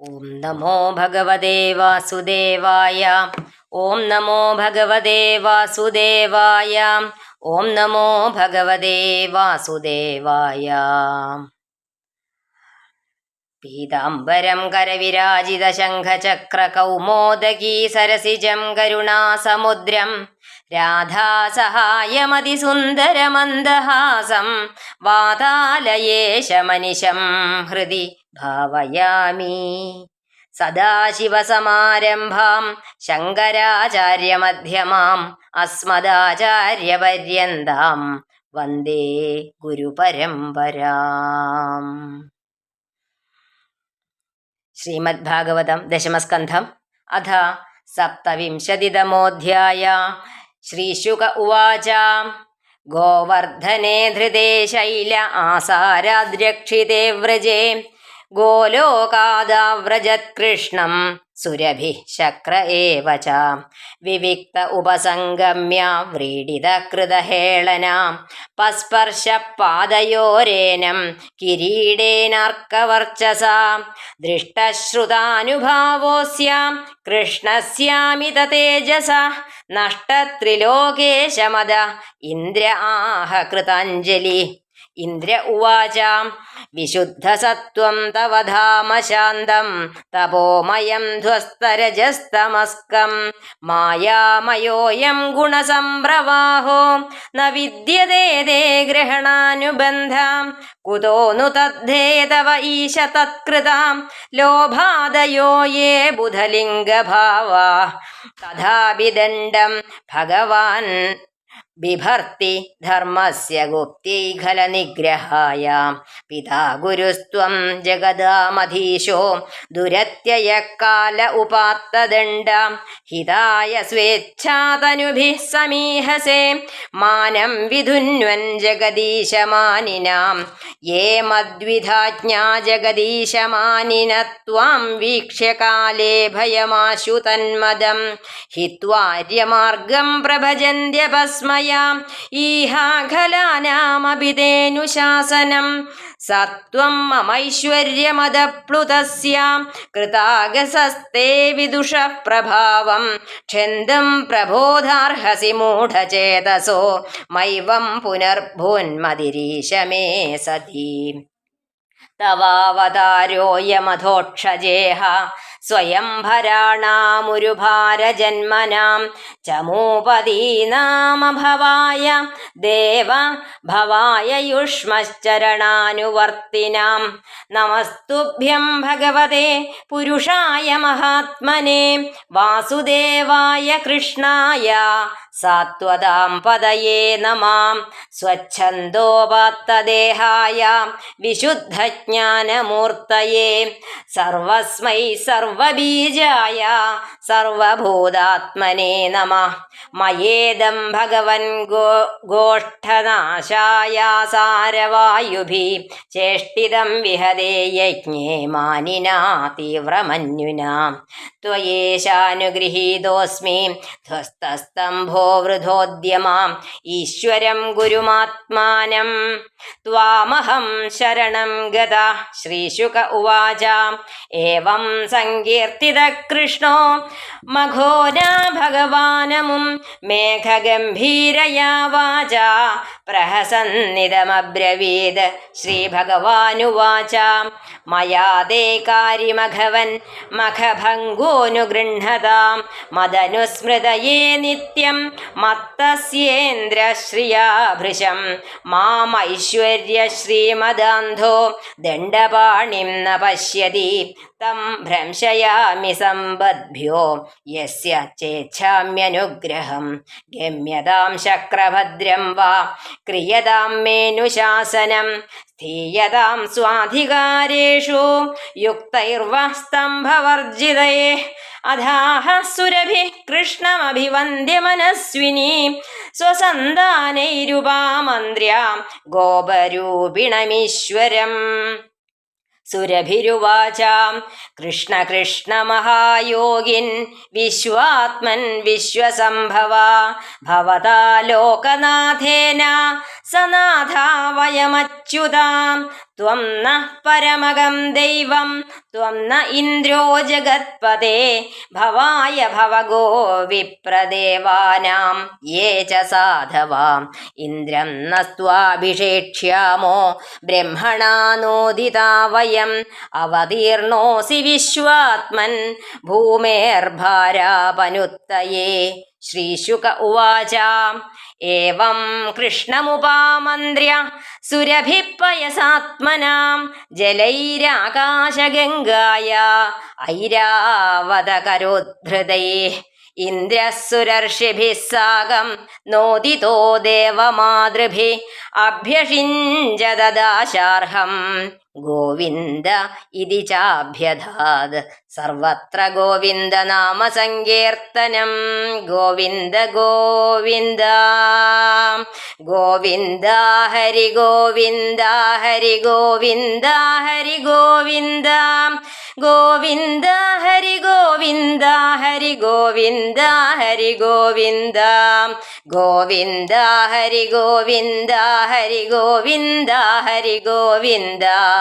ഓം നമോ ഭഗവതേ വാസുദേവായ ഓം നമോ ഭഗവതേ വാസുദേവായ ഓം നമോ ഭഗവതേ വാസുദേവായ പീതാംബരം കരവിരാജിത ശംഖചക്ര കൗമോദകീ സരസിജം കരുണാസമുദ്രം രാധാസഹായമതിസുന്ദരമന്ദഹാസം വാതാലയേശമനിശം ഹൃദി ഭാവയാമി. സദാശിവസമാരംഭാം ശങ്കരാചാര്യമധ്യമാം അസ്മദാചാര്യപര്യന്താം വന്ദേ ഗുരുപരമ്പരാം. ശ്രീമദ്ഭാഗവതം ദശമസ്കന്ധം. അഥ സപ്തവിംശതിതമോധ്യായ. ശ്രീശുക ഉവാച. ഗോവർദ്ധനെ ധൃതേ ശൈല ആസാരാദ്രക്ഷിതേ വ്രജേ. ഗോലോകാദാവ്രജത്കൃഷ്ണം സുരഭി ശക്ര ഏവ വിവിക്ത ഉപസംഗമ്യ വ്രീഡിതകൃതഹേളന പസ്പർശപാദയോരേനം കിരീടേനർക്കവർച്ചസ. ദൃഷ്ടശ്രുതാനുഭാവോസ്യാം കൃഷ്ണസ്യാമിത തേജസ. നഷ്ടത്രിലോകേശമദ ഇന്ദ്ര ആഹ കൃതാഞ്ജലി. ഇന്ദ്ര ഉവാചാം. വിശുദ്ധസത്വം തവ ധാമ ശാന്തം തപോമയം ധ്വസ്തരജസ്തമസ്കം. മായാമയോയം ഗുണസംപ്രവാഹോ. ന വിദ്യതേ ഗ്രഹണാനുബന്ധം. കുതോ നു തദ്ധേ തവ ഈശ തത്കൃതാം. ലോഭാദയോ യേ ബുധലിംഗഭാവാ. തഥാപി ദണ്ഡം ഭഗവാൻ ബിഭർത്തി ധർമ്മസ്യ ഗുപ്തൈഖലനിഗ്രഹായ പിതാ ഗുരുസ്ത്വം ജഗദാമധീശോ ദുരത്യയക്കാല ഉപാത്തദണ്ഡ ഹിതായ സ്വേച്ഛാതനുഭിः സമീഹസേ മാനം വിധുന്വൻ ജഗദീശമാനിനാം യേ മദ്വിധാജ്ഞാ ജഗദീശമാനിന ത്വാം വീക്ഷ്യ കാലേ ഭയമാശു തന്മദം ഹിത്വാര്യമാർഗം പ്രഭജന്ത്യപസ്മയാം ഈഹാഖലാനാമഭിതേനുശാസനം സത്വം മമൈശ്വര്യമദപ്ലുതസ്യാം കൃതാഗസസ്തേ വിദുഷ പ്രഭാവം ക്ഷന്തം പ്രബോധാർഹസി മൂഢചേതസോ. മൈവം പുനർഭൂന്മതിരീശ മേ സതി. തവാവതാരോയമധോക്ഷജേഹ. സ്വയംഭരാണാമുരുഭാരജന്മനാം ചമൂപതീനാമഭവായ ദേവ ഭവായ യുഷ്മശ്ചരണാനുവർത്തിനാം. നമസ്തുഭ്യം ഭഗവതേ പുരുഷായ മഹാത്മനെ. വാസുദേവായ കൃഷ്ണായ സാത്വതാം പദയേ നമാം. സ്വച്ഛന്തോപാത്തദേഹായ വിശുദ്ധജ്ഞാനമൂർത്തയേ. സർവസ്മൈ സർവബീജായ സർവഭൂതാത്മനേ നമ. മയേദം ഭഗവൻ ഗോ ഗോഷ്ഠനാശായ സാരവായുഭി. ചേഷ്ടിതം വിഹദേ യജ്ഞേ മാനിനാ തീവ്രമന്യുനാ. വൃധോദ്യമാം ഈശ്വരം ഗുരുമാത്മാനം. ത്വാമഹം ശരണം ഗത. ശ്രീശുക ഉവാച. ഏവം സങ്കീർത്തിത കൃഷ്ണോ. മഘോന ഭഗവാനമും മേഘഗംഭീരയാ വാച. പ്രഹസന്നിതമബ്രവീത് ശ്രീഭഗവാനുവാച. മയാദേ ദേ കാരിമഘവൻ മഖഭംഗോനുഗൃഹതാം മദനുസ്മൃതയേ നിത്യം മത്തസ്യേന്ദ്രശ്രിയാ ഭൃശം മാമൈശ്വര്യ ശ്രീമദാന്ധോ ദണ്ഡപാണിം ന പശ്യതി. തം ഭ്രംശയാമി സമ്പദ്ഭ്യോ യസ്യ ചേച്ഛാമ്യനുഗ്രഹം. ഗമ്യതാം ശക്രഭദ്രം വാ ക്രിയതാം മേനുശാസനം. സ്ഥീയതാം സ്വാധികാരേഷു യുക്തൈർവ സ്തംഭവർജിതയേ അധാഹ സുരഭി കൃഷ്ണമഭിവന്ദ്യ മനസ്വിനി. സ്വസന്താനൈരുപാമന്ത്ര്യാം ഗോപരൂപിണമീശ്വരം. സുരഭിരുവാചാം. കൃഷ്ണ കൃഷ്ണ മഹായോഗിൻ വിശ്വാത്മൻ വിശ്വസംഭവ. ഭവതാ ലോകനാഥേന സനാഥ വയമച്യുതാം. ത്വം നഃ പരമകം ദൈവം ത്വം ന ഇന്ദ്രോ ജഗത്പദേ ഭവായ ഭവഗോ വിപ്രദേവാനാം യേ ച സാധവാം ഇന്ദ്രം നസ്ത്വാഭിഷേക്ഷ്യാമോ ബ്രഹ്മണാ നോദിതാ വയം അവതീർണോസി വിശ്വാത്മൻ ഭൂമേർഭാരാപനുത്തയേ ശ്രീശുക ഉവാച ഏവം കൃഷ്ണമുപാമന്ത്ര്യ സുരഭിപ്പയസാത്മനാം ജലൈരാകാശഗംഗായ ഐരാവതകരോദ്ധൃതൈ ഇന്ദ്രസുരർഷിഭിः നോദിതോ ദേവമാതൃഭി അഭ്യഷിഞ്ചദദാശാർഹം ഗോവിന്ദ ഇതി ചാഭ്യധാത്. സർവത്ര ഗോവിന്ദ നാമ സങ്കീർത്തനം. ഗോവിന്ദ ഗോവിന്ദ. ഗോവിന്ദ ഹരി ഗോവിന്ദ ഹരി ഗോവിന്ദ ഹരി ഗോവിന്ദ. ഗോവിന്ദ ഹരി ഗോവിന്ദ ഹരി ഗോവിന്ദ ഹരി ഗോവിന്ദ. ഗോവിന്ദ ഹരി ഗോവിന്ദ ഹരി ഗോവിന്ദ ഹരി ഗോവിന്ദ.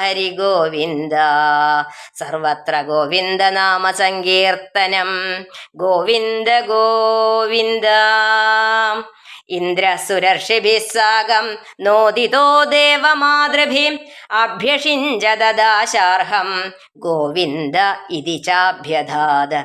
ഹരി ഗോവിന്ദ സർവത്ര ഗോവിന്ദ നാമ സങ്കീർത്തനം. ഗോവിന്ദ ഗോവിന്ദ. ഇന്ദ്രസുരർഷിഭിസ്സാകം നോദിതോ ദേവമാതൃഭി അഭ്യഷിഞ്ചദദാശാർഹം ഗോവിന്ദ ഇതി ചാഭ്യധാത്.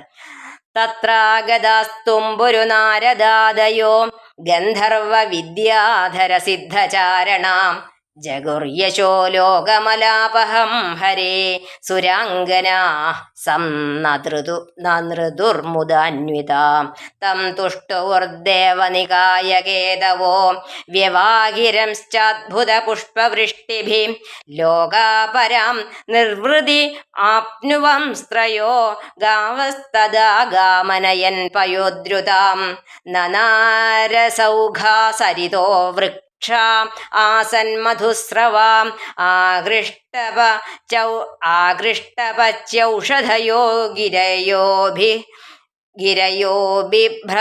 തത്രാഗതാസ്തുംബുരു നാരദാദയോ ഗന്ധർവ വിദ്യാധര സിദ്ധചാരണാം ജഗുർയശോ ലോകമലാപഹം ഹരേ. സുരാംഗനാ സം നൃതു നൃതുർമുദാന്വിതാം തം തുഷ്ടുർദേവനികായകേതവോ വ്യവാഹിരംശ്ചാദ്ഭുതപുഷ്പവൃഷ്ടിഭി. ലോകാപരാം നിർവൃതി ആപ്നുവം സ്ത്രയോ. ഗാവസ്തദാ ഗാമനയൻ പയോദ്രുതാം. നനാരസൗഘാ സരിതോ വൃക്ഷ ആസന്മധുസ്രവാം ആകൃഷ്ടപ ചൗ ആകൃഷ്ടപച്യൗഷധയോ ഗിരയോഭി ഗിരയോ ബിഭ്ര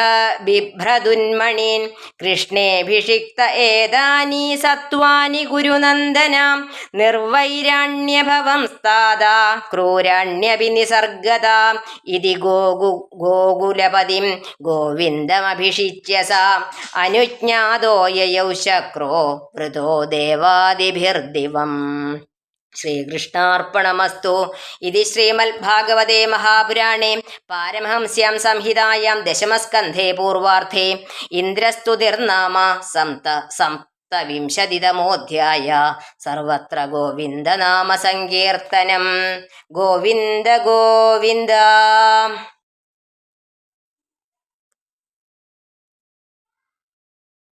ബിഭ്രദുന്മണീൻ കൃഷ്ണേഭിഷിക്ത ഏതാനി സത്വാനി ഗുരുനന്ദനാം നിർവൈരാണ്യഭവം സ്ഥാത ക്രൂരാണ്യപി നിസർഗത ഇതി ഗോകു ഗോകുലപതിം ഗോവിന്ദമഭിഷിച്യ സ। അനുജ്ഞാതോ യയൗ ശക്രോ വൃതോ ദേവാദിഭിർദിവം। ശ്രീകൃഷ്ണാർപ്പണമസ്തു. ഇത് ശ്രീമദ്ഭാഗവതേ മഹാപുരാണേ. പാരമഹംസ്യാം സംഹിതായാം ദശമസ്കന്ധേ പൂർവാർത്ഥേ ഇന്ദ്രസ്തുതിർനാമ സംത സപ്തവിംശതിതമോധ്യായ. സർവത്ര ഗോവിന്ദനാമ സങ്കീർത്തനം. ഗോവിന്ദ ഗോവിന്ദ.